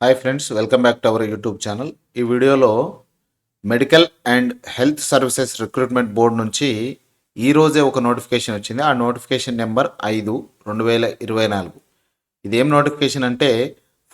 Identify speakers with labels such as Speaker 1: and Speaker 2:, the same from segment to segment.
Speaker 1: Hi friends welcome back to our YouTube channel ఈ వీడియోలో medical and health services recruitment board నుంచి ఈరోజే ఒక నోటిఫికేషన్ వచ్చింది. ఆ నోటిఫికేషన్ నెంబర్ ఐదు రెండు వేల ఇరవై నాలుగు. ఇదేం నోటిఫికేషన్ అంటే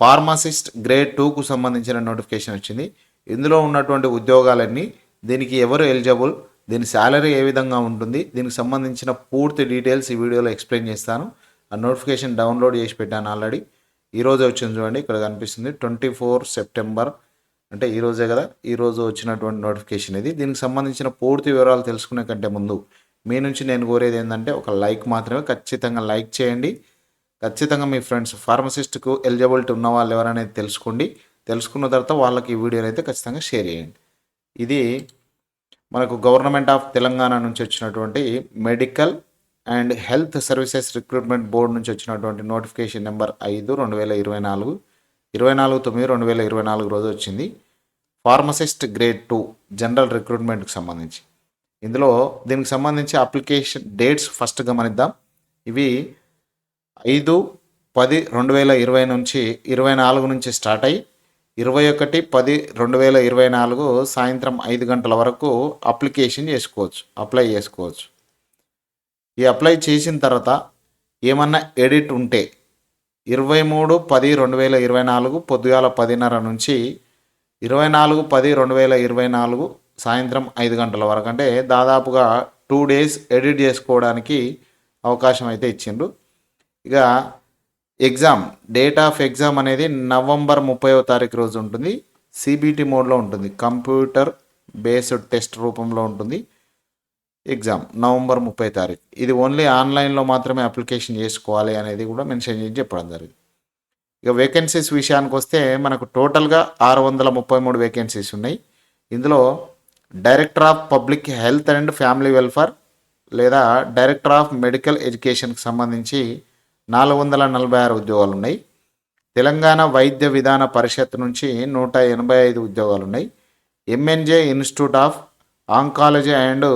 Speaker 1: ఫార్మసిస్ట్ గ్రేడ్ టూకు సంబంధించిన నోటిఫికేషన్ వచ్చింది. ఇందులో ఉన్నటువంటి ఉద్యోగాలన్నీ దీనికి ఎవరు ఎలిజిబుల్ దీని శాలరీ ఏ విధంగా ఉంటుంది దీనికి సంబంధించిన పూర్తి డీటెయిల్స్ ఈ వీడియోలో ఎక్స్ప్లెయిన్ చేస్తాను. ఆ నోటిఫికేషన్ డౌన్లోడ్ చేసి పెట్టాను ఆల్రెడీ ఈరోజే వచ్చింది చూడండి ఇక్కడ కనిపిస్తుంది. Twenty four September. అంటే ఈరోజే కదా ఈరోజు వచ్చినటువంటి నోటిఫికేషన్ ఇది. దీనికి సంబంధించిన పూర్తి వివరాలు తెలుసుకునే కంటే ముందు మీ నుంచి నేను కోరేది ఏంటంటే ఒక లైక్ మాత్రమే ఖచ్చితంగా లైక్ చేయండి. ఖచ్చితంగా మీ ఫ్రెండ్స్ ఫార్మసిస్ట్కు ఎలిజిబిలిటీ ఉన్న వాళ్ళు ఎవరనేది తెలుసుకోండి. తెలుసుకున్న తర్వాత వాళ్ళకి ఈ వీడియోని అయితే ఖచ్చితంగా షేర్ చేయండి. ఇది మనకు గవర్నమెంట్ ఆఫ్ తెలంగాణ నుంచి వచ్చినటువంటి medical and health services recruitment board నుంచి వచ్చినటువంటి నోటిఫికేషన్ నెంబర్ ఐదు రెండు వేల ఇరవై నాలుగు. ఇరవై నాలుగు తొమ్మిది రెండు వేల ఇరవై నాలుగు రోజు వచ్చింది. ఫార్మసిస్ట్ గ్రేడ్ టూ జనరల్ రిక్రూట్మెంట్కి సంబంధించి. ఇందులో దీనికి సంబంధించి అప్లికేషన్ డేట్స్ ఫస్ట్ గమనిద్దాం. ఇవి ఐదు పది రెండు వేల ఇరవై నుంచి ఇరవై నాలుగు నుంచి స్టార్ట్ అయ్యి ఇరవై ఒకటి పది రెండు వేల ఇరవై నాలుగు సాయంత్రం ఐదు గంటల వరకు అప్లికేషన్ చేసుకోవచ్చు అప్లై చేసుకోవచ్చు. ఈ అప్లై చేసిన తర్వాత ఏమన్నా ఎడిట్ ఉంటే ఇరవై మూడు పది రెండు వేల ఇరవై నాలుగు పొద్దుగాల పదిన్నర నుంచి ఇరవై నాలుగు పది రెండు వేల ఇరవై నాలుగు సాయంత్రం ఐదు గంటల వరకు. అంటే దాదాపుగా టూ డేస్ ఎడిట్ చేసుకోవడానికి అవకాశం అయితే ఇచ్చిండ్రు. ఇక ఎగ్జామ్ డేట్ ఆఫ్ ఎగ్జామ్ అనేది నవంబర్ ముప్పైవ తారీఖు రోజు ఉంటుంది. సిబిటి మోడ్లో ఉంటుంది. కంప్యూటర్ బేస్డ్ టెస్ట్ రూపంలో ఉంటుంది. ఎగ్జామ్ నవంబర్ ముప్పై తారీఖు. ఇది ఓన్లీ ఆన్లైన్లో మాత్రమే అప్లికేషన్ చేసుకోవాలి అనేది కూడా మెన్షన్ చేసి చెప్పడం జరిగింది. ఇక వేకెన్సీస్ విషయానికి వస్తే మనకు టోటల్గా ఆరు వందల ముప్పై మూడు వేకెన్సీస్ ఉన్నాయి. ఇందులో director of public health and family welfare లేదా డైరెక్టర్ ఆఫ్ మెడికల్ ఎడ్యుకేషన్కి సంబంధించి నాలుగు వందల నలభై ఆరు ఉద్యోగాలు ఉన్నాయి. తెలంగాణ వైద్య విధాన పరిషత్ నుంచి నూట ఎనభై ఐదు ఉద్యోగాలు ఉన్నాయి. MNJ institute of oncology and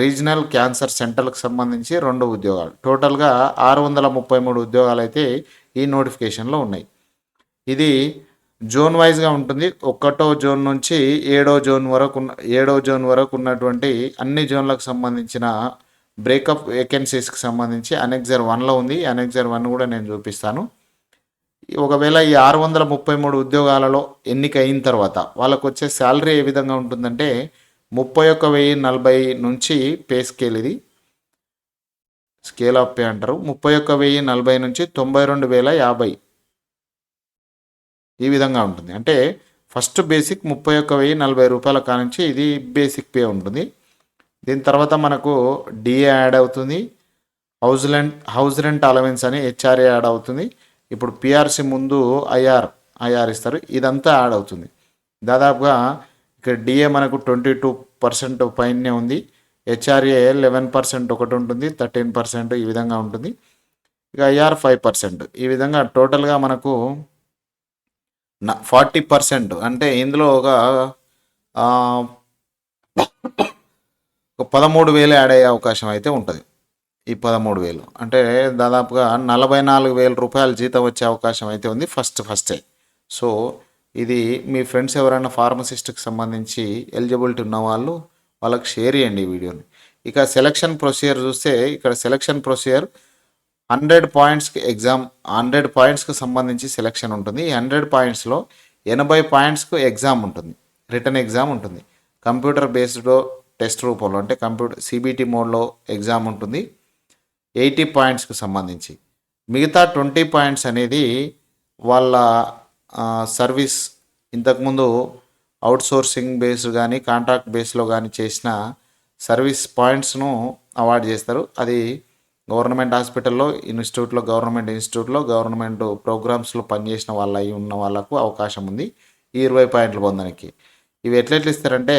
Speaker 1: regional cancer సెంటర్లకు సంబంధించి రెండు ఉద్యోగాలు. టోటల్గా ఆరు వందల ముప్పై మూడు ఉద్యోగాలు అయితే ఈ నోటిఫికేషన్లో ఉన్నాయి. ఇది జోన్ వైజ్గా ఉంటుంది. ఒకటో జోన్ నుంచి ఏడో జోన్ వరకు ఉన్న ఏడో జోన్ వరకు ఉన్నటువంటి అన్ని జోన్లకు సంబంధించిన బ్రేకప్ వేకెన్సీస్కి సంబంధించి అనెక్జర్ వన్లో ఉంది. అనెక్జర్ వన్ కూడా నేను చూపిస్తాను. ఒకవేళ ఈ ఆరు వందల ముప్పై మూడు ఉద్యోగాలలో ఎన్నిక అయిన తర్వాత వాళ్ళకు వచ్చే శాలరీ ఏ విధంగా ఉంటుందంటే ముప్పై ఒక్క వెయ్యి నలభై నుంచి పే స్కేల్ ఇది. స్కేల్ ఆఫ్ పే అంటారు. ముప్పై ఒక్క వెయ్యి నలభై నుంచి తొంభై రెండు వేల యాభై. ఈ విధంగా ఉంటుంది. అంటే ఫస్ట్ బేసిక్ ముప్పై ఒక్క వెయ్యి నలభై రూపాయల కానుంచి ఇది బేసిక్ పే ఉంటుంది. దీని తర్వాత మనకు డిఏ యాడ్ అవుతుంది. House rent house rent allowance అని హెచ్ఆర్ఏ యాడ్ అవుతుంది. ఇప్పుడు పిఆర్సి ముందు ఐఆర్ ఐఆర్ ఇస్తారు. ఇదంతా యాడ్ అవుతుంది. దాదాపుగా ఇక్కడ డిఏ మనకు ట్వంటీ టూ పర్సెంట్ పైనే ఉంది. హెచ్ఆర్ఏ లెవెన్ పర్సెంట్ ఒకటి ఉంటుంది. థర్టీన్ పర్సెంట్ ఈ విధంగా ఉంటుంది. ఇక ఐఆర్ ఫైవ్ పర్సెంట్. ఈ విధంగా టోటల్గా మనకు ఫార్టీ పర్సెంట్ అంటే ఇందులో ఒక పదమూడు వేలు యాడ్ అయ్యే అవకాశం అయితే ఉంటుంది. ఈ పదమూడు వేలు. అంటే దాదాపుగా నలభై నాలుగు వేల రూపాయల జీతం వచ్చే అవకాశం అయితే ఉంది ఫస్ట్ ఫస్టే. సో ఇది మీ ఫ్రెండ్స్ ఎవరైనా ఫార్మసిస్ట్కి సంబంధించి ఎలిజిబిలిటీ ఉన్న వాళ్ళు వాళ్ళకి షేర్ చేయండి ఈ వీడియోని ఇక సెలక్షన్ ప్రొసీజర్ చూస్తే ఇక్కడ సెలక్షన్ ప్రొసీజర్ హండ్రెడ్ పాయింట్స్కి ఎగ్జామ్ హండ్రెడ్ పాయింట్స్కి సంబంధించి సెలక్షన్ ఉంటుంది. ఈ హండ్రెడ్ పాయింట్స్లో ఎనభై పాయింట్స్కు ఎగ్జామ్ ఉంటుంది. రిటర్న్ ఎగ్జామ్ ఉంటుంది. కంప్యూటర్ బేస్డ్లో టెస్ట్ రూపంలో అంటే కంప్యూటర్ సిబిటి మోడ్లో ఎగ్జామ్ ఉంటుంది. ఎయిటీ పాయింట్స్కి సంబంధించి. మిగతా ట్వంటీ పాయింట్స్ అనేది వాళ్ళ సర్వీస్ ఇంతకుముందు అవుట్సోర్సింగ్ బేస్ కానీ కాంట్రాక్ట్ బేస్లో కానీ చేసిన సర్వీస్ పాయింట్స్ను అవార్డ్ చేస్తారు. అది గవర్నమెంట్ హాస్పిటల్లో ఇన్స్టిట్యూట్లో గవర్నమెంట్ ఇన్స్టిట్యూట్లో గవర్నమెంట్ ప్రోగ్రామ్స్లో పనిచేసిన వాళ్ళ అయి ఉన్న వాళ్ళకు అవకాశం ఉంది. ఈ ఇరవై పాయింట్లు పొందడానికి ఇవి ఎట్లెట్లు ఇస్తారంటే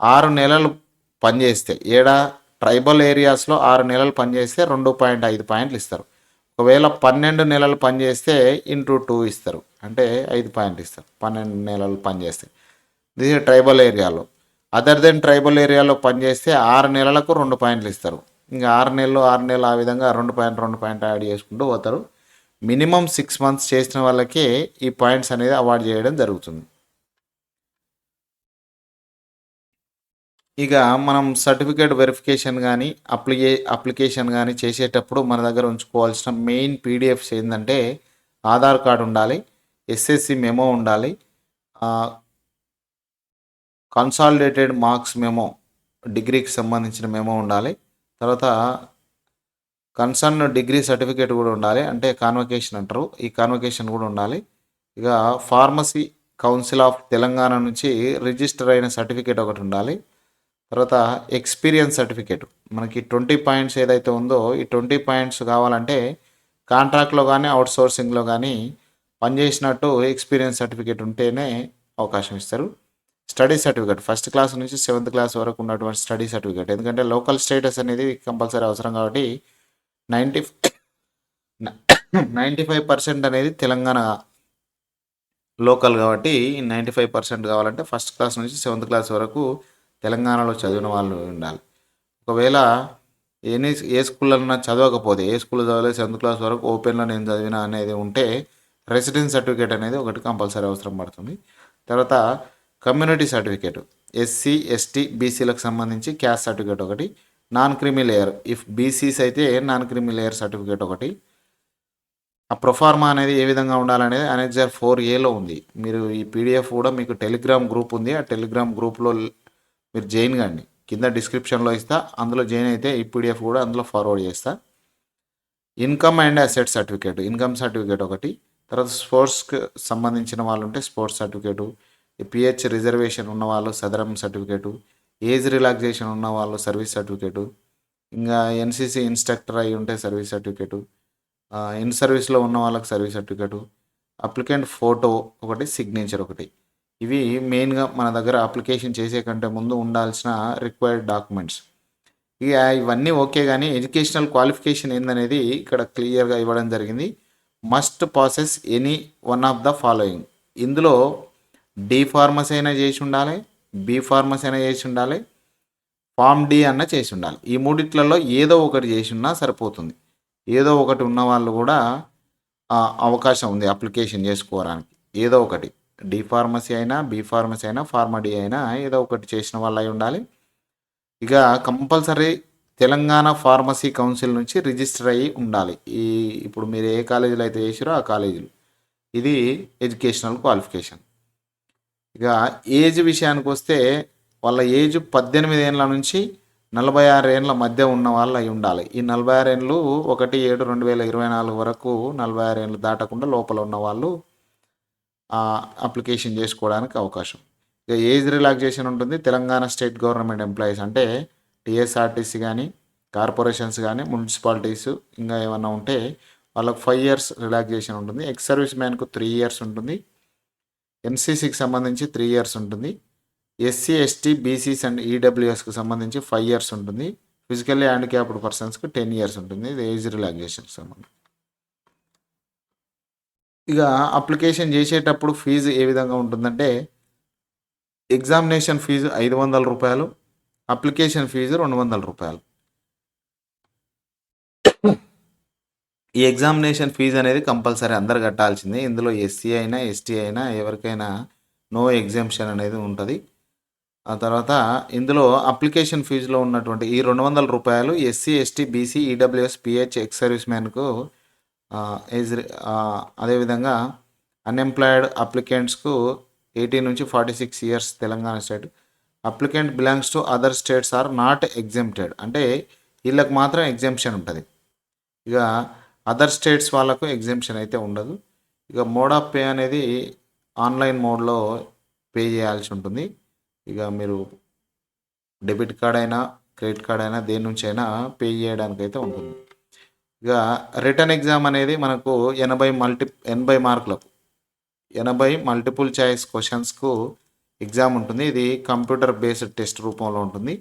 Speaker 1: ఆరు నెలలు పనిచేస్తే ఏడా ట్రైబల్ ఏరియాస్లో ఆరు నెలలు పనిచేస్తే రెండు పాయింట్ ఐదు పాయింట్లు ఇస్తారు. ఒకవేళ పన్నెండు నెలలు పనిచేస్తే ఇంటూ టూ ఇస్తారు. అంటే ఐదు పాయింట్లు ఇస్తారు. పన్నెండు నెలలు పనిచేస్తే ఇది ట్రైబల్ ఏరియాలో. అదర్ దెన్ ట్రైబల్ ఏరియాలో పనిచేస్తే ఆరు నెలలకు రెండు పాయింట్లు ఇస్తారు. ఇంకా ఆరు నెలలు ఆరు నెలలు ఆ విధంగా రెండు పాయింట్ రెండు పాయింట్ యాడ్ చేసుకుంటూ పోతారు. మినిమం సిక్స్ మంత్స్ చేసిన వాళ్ళకే ఈ పాయింట్స్ అనేది అవార్డ్ చేయడం జరుగుతుంది. ఇక మనం సర్టిఫికేట్ వెరిఫికేషన్ కానీ అప్లికే అప్లికేషన్ కానీ చేసేటప్పుడు మన దగ్గర ఉంచుకోవాల్సిన మెయిన్ పీడిఎఫ్స్ ఏంటంటే ఆధార్ కార్డు ఉండాలి. ఎస్ఎస్సి మెమో ఉండాలి. కన్సాలిడేటెడ్ మార్క్స్ మెమో డిగ్రీకి సంబంధించిన మెమో ఉండాలి. తర్వాత కన్సర్న్ డిగ్రీ సర్టిఫికేట్ కూడా ఉండాలి. అంటే కాన్వకేషన్ అంటారు. ఈ కాన్వకేషన్ కూడా ఉండాలి. ఇక ఫార్మసీ కౌన్సిల్ ఆఫ్ తెలంగాణ నుంచి రిజిస్టర్ అయిన సర్టిఫికేట్ ఒకటి ఉండాలి. తర్వాత ఎక్స్పీరియన్స్ సర్టిఫికేట్ మనకి ట్వంటీ పాయింట్స్ ఏదైతే ఉందో ఈ ట్వంటీ పాయింట్స్ కావాలంటే కాంట్రాక్ట్లో కానీ అవుట్ సోర్సింగ్లో కానీ పనిచేసినట్టు ఎక్స్పీరియన్స్ సర్టిఫికేట్ ఉంటేనే అవకాశం ఇస్తారు. స్టడీ సర్టిఫికేట్ ఫస్ట్ క్లాస్ నుంచి సెవెంత్ క్లాస్ వరకు ఉన్నటువంటి స్టడీ సర్టిఫికేట్ ఎందుకంటే లోకల్ స్టేటస్ అనేది కంపల్సరీ అవసరం కాబట్టి నైంటీ నైంటీ ఫైవ్ పర్సెంట్ అనేది తెలంగాణ లోకల్ కాబట్టి నైంటీ ఫైవ్ పర్సెంట్ కావాలంటే ఫస్ట్ క్లాస్ నుంచి సెవెంత్ క్లాస్ వరకు తెలంగాణలో చదివిన వాళ్ళు ఉండాలి. ఒకవేళ ఎనీ ఏ స్కూల్లో చదవకపోతే ఏ స్కూల్లో చదవలేదు సెవెంత్ క్లాస్ వరకు ఓపెన్లో నేను చదివిన అనేది ఉంటే రెసిడెన్స్ సర్టిఫికేట్ అనేది ఒకటి కంపల్సరీ అవసరం పడుతుంది. తర్వాత కమ్యూనిటీ సర్టిఫికేట్ ఎస్సీ ఎస్టీ బీసీలకు సంబంధించి క్యాస్ట్ సర్టిఫికేట్ ఒకటి non creamy layer if BCs అయితే నాన్ క్రిమి లేయర్ సర్టిఫికేట్ ఒకటి. ఆ ప్రొఫార్మా అనేది ఏ విధంగా ఉండాలనేది అనెక్జర్ ఫోర్ ఏలో ఉంది. మీరు ఈ పీడిఎఫ్ కూడా మీకు టెలిగ్రామ్ గ్రూప్ ఉంది. ఆ టెలిగ్రామ్ గ్రూప్లో మీరు జాయిన్ కండి. కింద డిస్క్రిప్షన్లో ఇస్తా. అందులో జాయిన్ అయితే ఈ పీడిఎఫ్ కూడా అందులో ఫార్వర్డ్ చేస్తా. Income and asset certificate income certificate ఒకటి. తర్వాత స్పోర్ట్స్కి సంబంధించిన వాళ్ళు ఉంటే స్పోర్ట్స్ సర్టిఫికేటు పిహెచ్ రిజర్వేషన్ ఉన్న వాళ్ళు సదరం సర్టిఫికేటు ఏజ్ రిలాక్సేషన్ ఉన్న వాళ్ళు సర్వీస్ సర్టిఫికేటు ఇంకా ఎన్సీసీ ఇన్స్ట్రక్టర్ అయి ఉంటే సర్వీస్ సర్టిఫికేటు ఇన్ సర్వీస్లో ఉన్న వాళ్ళకి సర్వీస్ సర్టిఫికేటు అప్లికెంట్ ఫోటో ఒకటి సిగ్నేచర్ ఒకటి. ఇవి మెయిన్గా మన దగ్గర అప్లికేషన్ చేసే కంటే ముందు ఉండాల్సిన రిక్వైర్డ్ డాక్యుమెంట్స్. ఇక ఇవన్నీ ఓకే కానీ ఎడ్యుకేషనల్ క్వాలిఫికేషన్ ఏందనేది ఇక్కడ క్లియర్గా ఇవ్వడం జరిగింది. Must process any one of the following ఇందులో డి ఫార్మసీ అయినా చేసి ఉండాలి బి ఫార్మసీ అయినా చేసి ఉండాలి ఫామ్ డి అన్న చేసి ఉండాలి. ఈ మూడిట్లలో ఏదో ఒకటి చేసి ఉన్నా సరిపోతుంది. ఏదో ఒకటి ఉన్న వాళ్ళు కూడా అవకాశం ఉంది అప్లికేషన్ చేసుకోవడానికి. ఏదో ఒకటి. డి ఫార్మసీ అయినా బి ఫార్మసీ అయినా ఫార్మడీ అయినా ఏదో ఒకటి చేసిన వాళ్ళు అయి ఉండాలి. ఇక కంపల్సరీ తెలంగాణ ఫార్మసీ కౌన్సిల్ నుంచి రిజిస్టర్ అయ్యి ఉండాలి. ఈ ఇప్పుడు మీరు ఏ కాలేజీలో అయితే చేసారో ఆ కాలేజీలు. ఇది ఎడ్యుకేషనల్ క్వాలిఫికేషన్. ఇక ఏజ్ విషయానికి వస్తే వాళ్ళ ఏజ్ పద్దెనిమిది ఏళ్ళ నుంచి నలభై ఆరు ఏళ్ళ మధ్య ఉన్న వాళ్ళు అయి ఉండాలి. ఈ నలభై ఆరు ఏండ్లు ఒకటి ఏడు రెండు వేల ఇరవై నాలుగు వరకు నలభై ఆరు ఏండ్లు దాటకుండా లోపల ఉన్న వాళ్ళు అప్లికేషన్ చేసుకోవడానికి అవకాశం. ఇక ఏజ్ రిలాక్సేషన్ ఉంటుంది. తెలంగాణ స్టేట్ గవర్నమెంట్ ఎంప్లాయీస్ అంటే టీఎస్ఆర్టీసీ కానీ కార్పొరేషన్స్ కానీ మున్సిపాలిటీస్ ఇంకా ఏమన్నా ఉంటే వాళ్ళకి ఫైవ్ ఇయర్స్ రిలాక్సేషన్ ఉంటుంది. ఎక్స్ సర్వీస్ మ్యాన్కు త్రీ ఇయర్స్ ఉంటుంది. ఎంసీసీకి సంబంధించి త్రీ ఇయర్స్ ఉంటుంది. ఎస్సీ ఎస్టీ బీసీస్ అండ్ ఈడబ్ల్యూఎస్కి సంబంధించి ఫైవ్ ఇయర్స్ ఉంటుంది. ఫిజికల్లీ హ్యాండిక్యాప్డ్ పర్సన్స్కి టెన్ ఇయర్స్ ఉంటుంది. ఇది ఏజ్ రిలాక్సేషన్కి సంబంధించి ఇక అప్లికేషన్ చేసేటప్పుడు ఫీజు ఏ విధంగా ఉంటుందంటే ఎగ్జామినేషన్ ఫీజు ఐదు వందల రూపాయలు అప్లికేషన్ ఫీజు రెండు వందల రూపాయలు. ఈ ఎగ్జామినేషన్ ఫీజు అనేది కంపల్సరీ అందరు కట్టాల్సిందే. ఇందులో ఎస్సీ అయినా ఎస్టీ అయినా ఎవరికైనా నో ఎగ్జామ్షన్ అనేది ఉంటుంది. ఆ తర్వాత ఇందులో అప్లికేషన్ ఫీజులో ఉన్నటువంటి ఈ రెండు వందల రూపాయలు SC ST BC EWS PH ex service మ్యాన్కు age అదేవిధంగా అన్ఎంప్లాయిడ్ అప్లికెంట్స్కు ఎయిటీన్ నుంచి forty six years Telangana state applicant belongs to other states are not exempted అంటే వీళ్ళకి మాత్రం ఎగ్జెంప్షన్ ఉంటుంది. ఇక అదర్ స్టేట్స్ వాళ్ళకు ఎగ్జెంప్షన్ అయితే ఉండదు. ఇక మోడ్ ఆఫ్ పే అనేది ఆన్లైన్ మోడ్లో పే చేయాల్సి ఉంటుంది. ఇక మీరు డెబిట్ కార్డ్ అయినా క్రెడిట్ కార్డ్ అయినా దేని నుంచి అయినా పే చేయడానికి అయితే ఉంటుంది. ఇక రిటర్న్ ఎగ్జామ్ అనేది మనకు ఎనభై మల్టీ ఎనభై మార్కులకు ఎనభై మల్టిపుల్ చాయిస్ క్వశ్చన్స్కు ఎగ్జామ్ ఉంటుంది. ఇది కంప్యూటర్ బేస్డ్ టెస్ట్ రూపంలో ఉంటుంది.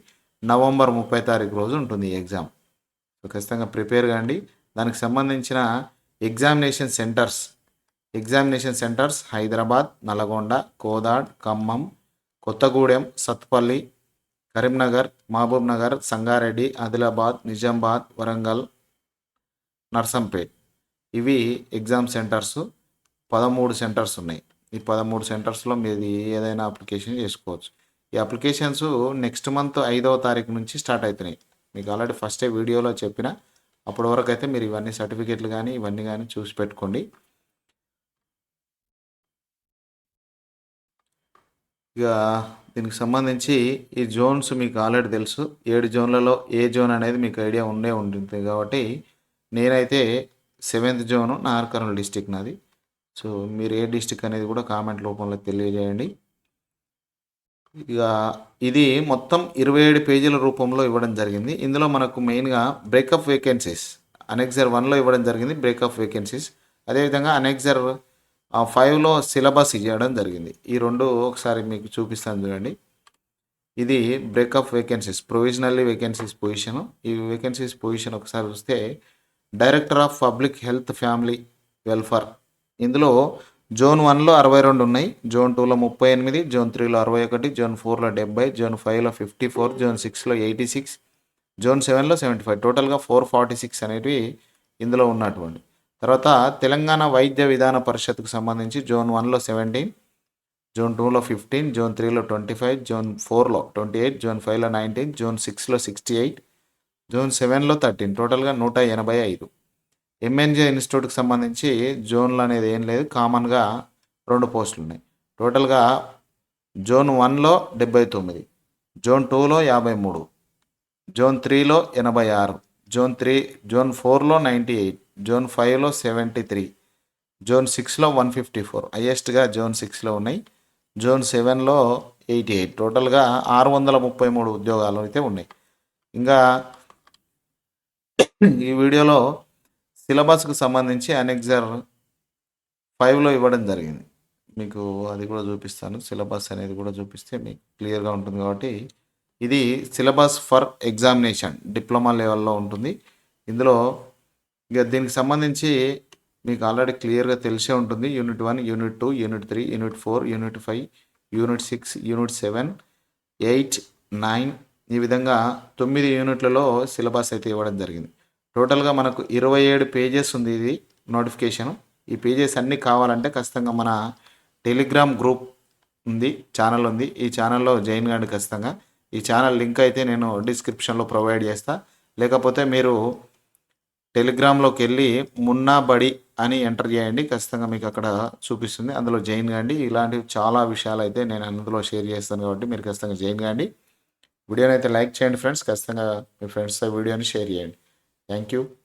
Speaker 1: నవంబర్ ముప్పై తారీఖు రోజు ఉంటుంది ఈ ఎగ్జామ్. సో ఖచ్చితంగా ప్రిపేర్ కాండి. దానికి సంబంధించిన examination centres. Examination centres Hyderabad Nalgonda Kodad Khammam Kothagudem Sathupalli Karimnagar Mahabubnagar Sangareddy Adilabad Nizamabad Warangal Narsampet. ఇవి ఎగ్జామ్ సెంటర్స్. పదమూడు సెంటర్స్ ఉన్నాయి. ఈ పదమూడు సెంటర్స్లో మీరు ఏదైనా అప్లికేషన్ చేసుకోవచ్చు. ఈ అప్లికేషన్స్ నెక్స్ట్ మంత్ ఐదవ తారీఖు నుంచి స్టార్ట్ అవుతున్నాయి మీకు ఆల్రెడీ ఫస్టే వీడియోలో చెప్పిన. అప్పటి వరకు అయితే మీరు ఇవన్నీ సర్టిఫికేట్లు కానీ ఇవన్నీ కానీ చూసి పెట్టుకోండి. ఇక దీనికి సంబంధించి ఈ జోన్స్ మీకు ఆల్రెడీ తెలుసు. ఏడు జోన్లలో ఏ జోన్ అనేది మీకు ఐడియా ఉండే ఉంటుంది. కాబట్టి నేనైతే సెవెంత్ జోను నాగర్కర్నూలు డిస్టిక్ నాది. సో మీరు ఏ డిస్టిక్ అనేది కూడా కామెంట్ రూపంలో తెలియజేయండి. ఇక ఇది మొత్తం ఇరవై ఏడు పేజీల రూపంలో ఇవ్వడం జరిగింది. ఇందులో మనకు మెయిన్గా బ్రేకప్ వేకెన్సీస్ అనెక్సర్ వన్లో ఇవ్వడం జరిగింది బ్రేకప్ వేకెన్సీస్ అదేవిధంగా అనెక్సర్ ఫైవ్లో సిలబస్ ఇవ్వడం జరిగింది. ఈ రెండు ఒకసారి మీకు చూపిస్తాను చూడండి. ఇది breakup vacancies provisionally vacancies position ఈ వేకెన్సీస్ పొజిషన్ ఒకసారి చూస్తే director of public health family welfare ఇందులో జోన్ వన్లో అరవై రెండు ఉన్నాయి జోన్ టూలో ముప్పై ఎనిమిది జోన్ త్రీలో అరవై ఒకటి జోన్ ఫోర్లో డెబ్బై జోన్ ఫైవ్లో ఫిఫ్టీ ఫోర్ జోన్ సిక్స్లో ఎయిటీ సిక్స్ జోన్ సెవెన్లో సెవెంటీ ఫైవ్. టోటల్గా ఫోర్ ఫార్టీ సిక్స్ అనేవి ఇందులో ఉన్నటువంటి. తర్వాత తెలంగాణ వైద్య విధాన పరిషత్కు సంబంధించి జోన్ వన్లో సెవెంటీన్ జోన్ టూలో ఫిఫ్టీన్ జోన్ త్రీలో ట్వంటీ ఫైవ్ జోన్ ఫోర్లో ట్వంటీ ఎయిట్ జోన్ ఫైవ్లో నైన్టీన్ జోన్ సిక్స్లో సిక్స్టీ ఎయిట్ జోన్ సెవెన్లో థర్టీన్. టోటల్గా నూట ఎనభై ఐదు. ఎంఎన్జే ఇన్స్టిట్యూట్కి సంబంధించి జోన్లు అనేది ఏం లేదు. కామన్గా రెండు పోస్టులు ఉన్నాయి టోటల్గా జోన్ వన్లో డెబ్బై తొమ్మిది జోన్ టూలో యాభై మూడు జోన్ త్రీలో ఎనభై ఆరు జోన్ త్రీ జోన్ ఫోర్లో నైంటీ ఎయిట్ జోన్ ఫైవ్లో సెవెంటీ త్రీ జోన్ సిక్స్లో వన్ ఫిఫ్టీ ఫోర్ హయ్యెస్ట్గా జోన్ సిక్స్లో ఉన్నాయి. జోన్ సెవెన్లో ఎయిటీ ఎయిట్ టోటల్గా ఆరు వందల ముప్పై మూడు ఉద్యోగాలు అయితే ఉన్నాయి. ఇంకా ఈ వీడియోలో సిలబస్కు సంబంధించి అనెక్జర్ ఫైవ్లో ఇవ్వడం జరిగింది. మీకు అది కూడా చూపిస్తాను. సిలబస్ అనేది కూడా చూపిస్తే మీకు క్లియర్గా ఉంటుంది కాబట్టి ఇది సిలబస్ ఫర్ ఎగ్జామినేషన్ డిప్లొమా లెవెల్లో ఉంటుంది. ఇందులో ఇక దీనికి సంబంధించి మీకు ఆల్రెడీ క్లియర్గా తెలిసే ఉంటుంది. Unit one unit two unit three unit four unit five unit six unit seven eight nine ఈ విధంగా తొమ్మిది యూనిట్లలో సిలబస్ అయితే ఇవ్వడం జరిగింది. టోటల్గా మనకు ఇరవై ఏడు పేజెస్ ఉంది ఇది నోటిఫికేషన్. ఈ పేజెస్ అన్నీ కావాలంటే ఖచ్చితంగా మన టెలిగ్రామ్ గ్రూప్ ఉంది ఛానల్ ఉంది. ఈ ఛానల్లో జాయిన్ కాండి ఖచ్చితంగా. ఈ ఛానల్ లింక్ అయితే నేను డిస్క్రిప్షన్లో ప్రొవైడ్ చేస్తా. లేకపోతే మీరు టెలిగ్రామ్లోకి వెళ్ళి మున్నా బడి అని ఎంటర్ చేయండి. ఖచ్చితంగా మీకు అక్కడ చూపిస్తుంది. అందులో జాయిన్ కాండి. ఇలాంటివి చాలా విషయాలు అయితే నేను అందులో షేర్ చేస్తాను కాబట్టి మీరు ఖచ్చితంగా జాయిన్ కాండి. వీడియోని అయితే లైక్ చేయండి ఫ్రెండ్స్. ఖచ్చితంగా మీ ఫ్రెండ్స్తో వీడియోని షేర్ చేయండి. Thank you.